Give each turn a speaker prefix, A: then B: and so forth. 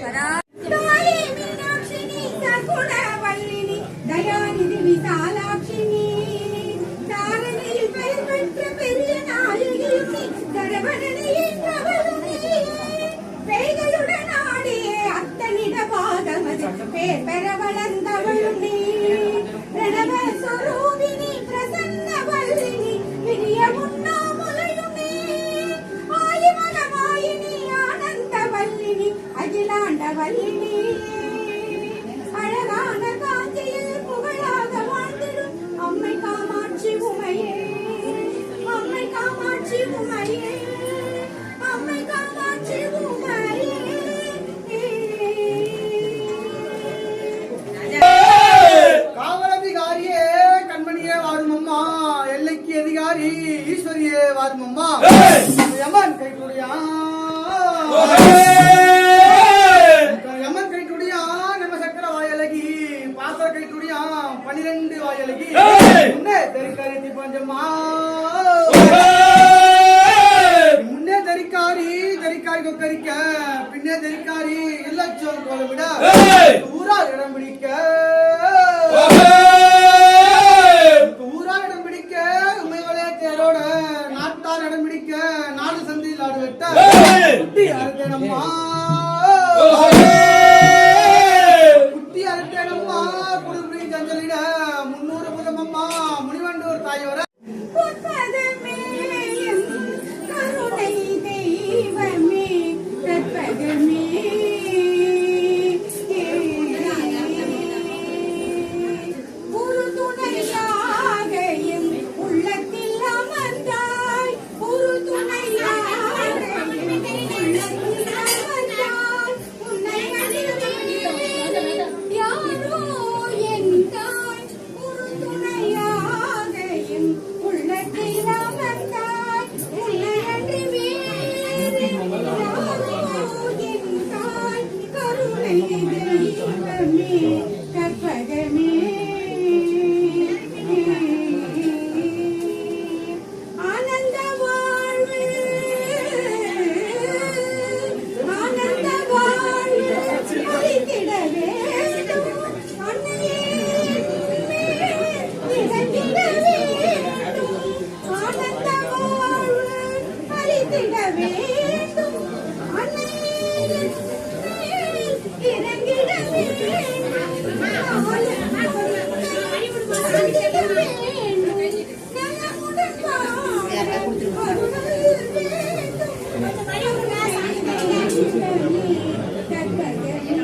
A: Para வாருமம்மா யமன் கைட்டுடையா யமன் கைட்டுடையா நம்ம சக்கர வாயலகி பாத்திர கைட்டுடையா பனிரெண்டு வாயலகி. முன்னே தெரிக்காரி பஞ்சம்மா முன்னே தெரிக்காரி தெரிக்காரி கொக்கரிக்க. பின்னே தெரிக்காரி இல்லச்சோர் கோல விட ஊரா இடம் பிடிக்க. ஆத்தார் இடமிடிக்க நாடு சந்தையில் ஆடு வெட்டி. அறுத்தேனம்மா. குட்டி அறுத்தேனம்மா. குடும்பி சஞ்சலிட முன்னூறு புதமம்மா. முனிவண்டூர் தாயோர cái cái